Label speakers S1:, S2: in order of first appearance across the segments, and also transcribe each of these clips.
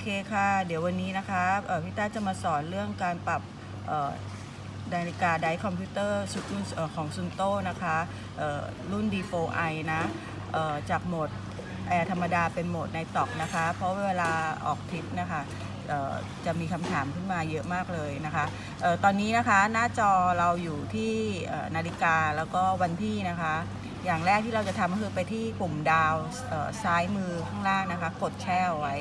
S1: เคค่ะ เดี๋ยววันนี้นะคะพี่ต้าจะมาสอนเรื่องการปรับนาฬิกาไดคอมพิวเตอร์ชุดรุ่นของซุนโตนะคะรุ่น D4i นะจากโหมดแอร์ธรรมดาเป็นโหมดในตอกนะคะ เพราะเวลาออกทริปนะคะจะมีคำถามขึ้นมาเยอะมากเลยนะคะออตอนนี้นะคะหน้าจอเราอยู่ที่นาฬิกาแล้วก็วันที่นะคะ อย่างแรกที่เราจะทำก็คือไปที่ปุ่มดาวซ้ายมือข้างล่างนะคะ กดแช่ไว้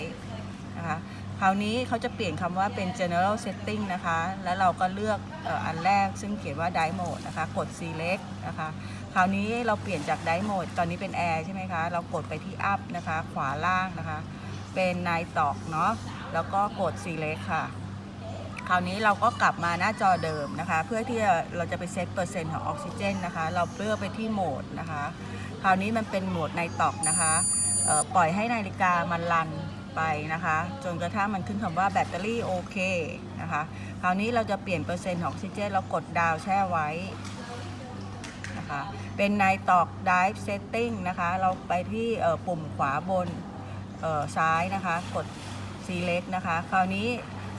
S1: นะคะคราวนี้เขาจะเปลี่ยนคำว่าเป็น general setting นะคะ แล้วเราก็เลือกอ,อันแรกซึ่งเขียนว่า dive mode นะคะ กด select นะคะ คราวนี้เราเปลี่ยนจาก dive mode ตอนนี้เป็น air ใช่ไหมคะ เรากดไปที่ up นะคะ ขวาล่างนะคะ เป็น n i t o c k เนาะ แล้วก็กด select ค่ะ คราวนี้เราก็กลับมาหน้าจอเดิมนะคะ เพื่อที่เราจะไปเซตเปอร์เซ็นต์ของออกซิเจนนะคะ เราเลือกไปที่โหมดนะคะ คราวนี้มันเป็นโหมดในตอกนะคะ ปล่อยให้นาฬิกามันรัน ไปนะคะ จนกระทั่งมันขึ้นคำว่าแบตเตอรี่โอเคนะคะ คราวนี้เราจะเปลี่ยนเปอร์เซ็นต์ของออกซิเจนเรากดดาวแช่ไว้นะคะ เป็นในตอก Dive Setting นะคะ เราไปที่ปุ่มขวาบนซ้ายนะคะ กด Select นะคะ คราวนี้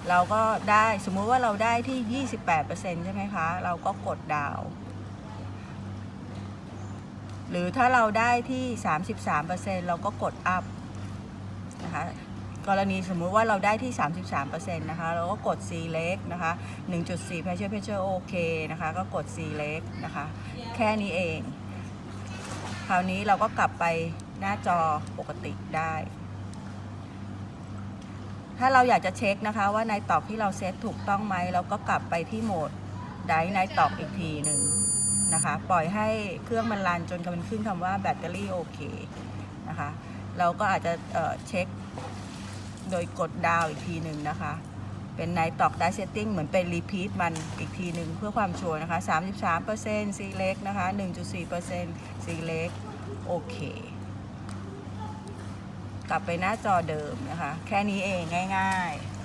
S1: เราก็ได้สมมุติว่าเราได้ที่ 28%ใช่ไหมคะ เราก็กดดาว หรือถ้าเราได้ที่ 33%เราก็กด up นะคะ กรณีสมมุติว่าเราได้ที่ 33%นะคะเราก็กด select นะคะ 1.4 pressure pressure โอเคนะคะ ก็กด select นะคะ แค่นี้เอง คราวนี้เราก็กลับไปหน้าจอปกติได้ ถ้าเราอยากจะเช็คนะคะว่าในตอกที่เราเซตถูกต้องไหม เราก็กลับไปที่โหมดไดในตอกอีกทีหนึ่งนะคะ ปล่อยให้เครื่องมันรันจนมันขึ้นคำว่าแบตเตอรี่โอเคนะคะ เราก็อาจจะเเช็ค โดยกดดาวอีกทีหนึ่งนะคะ เป็นในตอกไดเซตติ้งเหมือนเป็นรีพีทมันอีกทีหนึ่งเพื่อความชัวร์นะคะ33% select นะคะ1.4%ซีเล็กโอเคกลับไปหน้าจอเดิมนะคะ แค่นี้เองง่าย ๆ